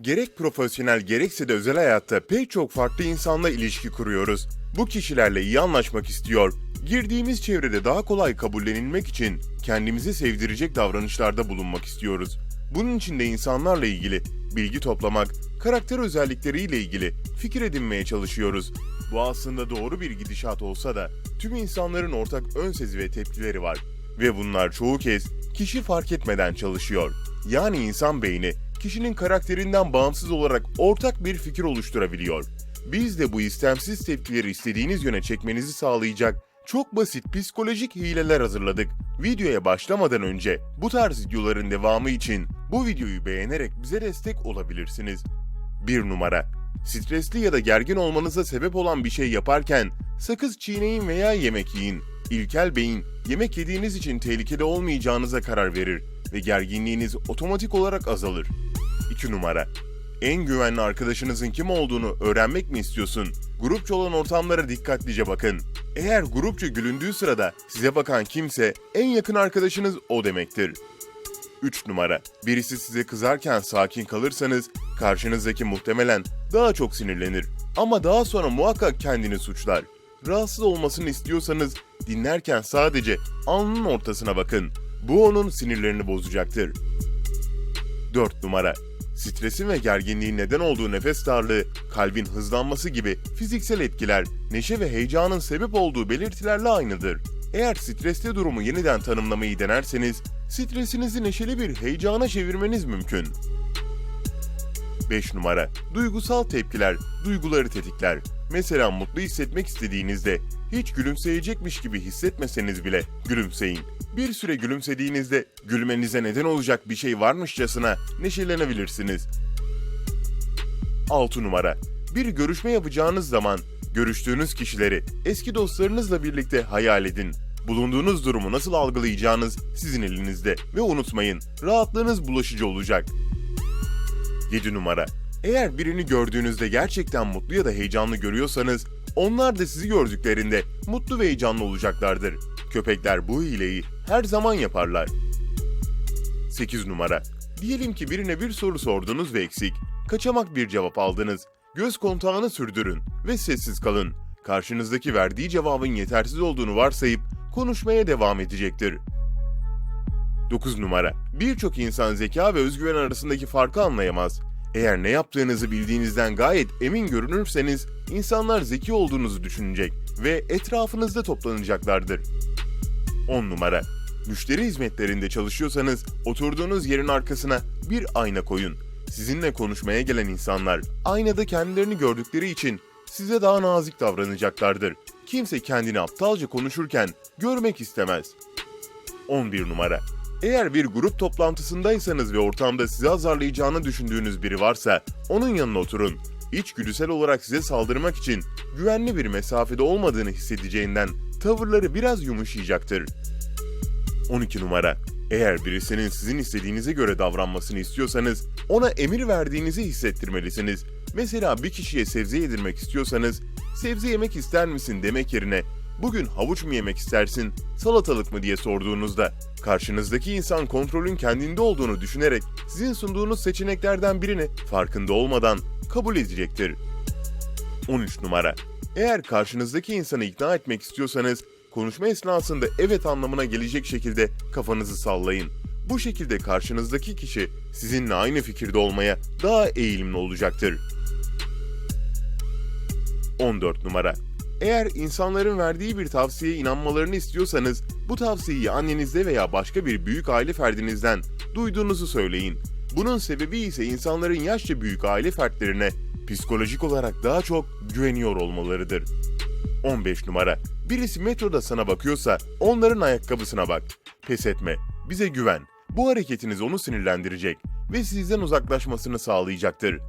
Gerek profesyonel gerekse de özel hayatta pek çok farklı insanla ilişki kuruyoruz. Bu kişilerle iyi anlaşmak istiyor, girdiğimiz çevrede daha kolay kabullenilmek için kendimizi sevdirecek davranışlarda bulunmak istiyoruz. Bunun için de insanlarla ilgili bilgi toplamak, karakter özellikleriyle ilgili fikir edinmeye çalışıyoruz. Bu aslında doğru bir gidişat olsa da tüm insanların ortak ön sezi ve tepkileri var. Ve bunlar çoğu kez kişi fark etmeden çalışıyor. Yani insan beyni kişinin karakterinden bağımsız olarak ortak bir fikir oluşturabiliyor. Biz de bu istemsiz tepkileri istediğiniz yöne çekmenizi sağlayacak çok basit psikolojik hileler hazırladık. Videoya başlamadan önce bu tarz videoların devamı için bu videoyu beğenerek bize destek olabilirsiniz. 1 numara. Stresli ya da gergin olmanıza sebep olan bir şey yaparken sakız çiğneyin veya yemek yiyin. İlkel beyin yemek yediğiniz için tehlikede olmayacağınıza karar verir ve gerginliğiniz otomatik olarak azalır. 2 numara. En güvenli arkadaşınızın kim olduğunu öğrenmek mi istiyorsun? Grupça olan ortamlara dikkatlice bakın. Eğer grupça gülündüğü sırada size bakan kimse en yakın arkadaşınız o demektir. 3 numara. Birisi size kızarken sakin kalırsanız karşınızdaki muhtemelen daha çok sinirlenir. Ama daha sonra muhakkak kendini suçlar. Rahatsız olmasını istiyorsanız dinlerken sadece alnının ortasına bakın. Bu onun sinirlerini bozacaktır. 4 numara. Stresin ve gerginliğin neden olduğu nefes darlığı, kalbin hızlanması gibi fiziksel etkiler, neşe ve heyecanın sebep olduğu belirtilerle aynıdır. Eğer stresli durumu yeniden tanımlamayı denerseniz, stresinizi neşeli bir heyecana çevirmeniz mümkün. 5 numara. Duygusal tepkiler, duyguları tetikler. Mesela mutlu hissetmek istediğinizde hiç gülümseyecekmiş gibi hissetmeseniz bile gülümseyin. Bir süre gülümsediğinizde gülmenize neden olacak bir şey varmışçasına neşelenebilirsiniz. 6 numara. Bir görüşme yapacağınız zaman görüştüğünüz kişileri eski dostlarınızla birlikte hayal edin. Bulunduğunuz durumu nasıl algılayacağınız sizin elinizde ve unutmayın rahatlığınız bulaşıcı olacak. 7 numara. Eğer birini gördüğünüzde gerçekten mutlu ya da heyecanlı görüyorsanız, onlar da sizi gördüklerinde mutlu ve heyecanlı olacaklardır. Köpekler bu hileyi her zaman yaparlar. 8 numara. Diyelim ki birine bir soru sordunuz ve eksik. Kaçamak bir cevap aldınız. Göz kontağını sürdürün ve sessiz kalın. Karşınızdaki verdiği cevabın yetersiz olduğunu varsayıp konuşmaya devam edecektir. 9 numara. Birçok insan zeka ve özgüven arasındaki farkı anlayamaz. Eğer ne yaptığınızı bildiğinizden gayet emin görünürseniz insanlar zeki olduğunuzu düşünecek ve etrafınızda toplanacaklardır. 10 numara. Müşteri hizmetlerinde çalışıyorsanız oturduğunuz yerin arkasına bir ayna koyun. Sizinle konuşmaya gelen insanlar aynada kendilerini gördükleri için size daha nazik davranacaklardır. Kimse kendini aptalca konuşurken görmek istemez. 11 numara. Eğer bir grup toplantısındaysanız ve ortamda sizi azarlayacağını düşündüğünüz biri varsa onun yanına oturun. İçgüdüsel olarak size saldırmak için güvenli bir mesafede olmadığını hissedeceğinden tavırları biraz yumuşayacaktır. 12 numara. Eğer birisinin sizin istediğinize göre davranmasını istiyorsanız ona emir verdiğinizi hissettirmelisiniz. Mesela bir kişiye sebze yedirmek istiyorsanız sebze yemek ister misin demek yerine bugün havuç mu yemek istersin, salatalık mı diye sorduğunuzda karşınızdaki insan kontrolün kendinde olduğunu düşünerek sizin sunduğunuz seçeneklerden birini farkında olmadan kabul edecektir. 13 numara. Eğer karşınızdaki insanı ikna etmek istiyorsanız konuşma esnasında evet anlamına gelecek şekilde kafanızı sallayın. Bu şekilde karşınızdaki kişi sizinle aynı fikirde olmaya daha eğilimli olacaktır. 14 numara. Eğer insanların verdiği bir tavsiyeye inanmalarını istiyorsanız bu tavsiyeyi annenizde veya başka bir büyük aile ferdinizden duyduğunuzu söyleyin. Bunun sebebi ise insanların yaşça büyük aile fertlerine psikolojik olarak daha çok güveniyor olmalarıdır. 15 numara. Birisi metroda sana bakıyorsa onların ayakkabısına bak. Pes etme. Bize güven. Bu hareketiniz onu sinirlendirecek ve sizden uzaklaşmasını sağlayacaktır.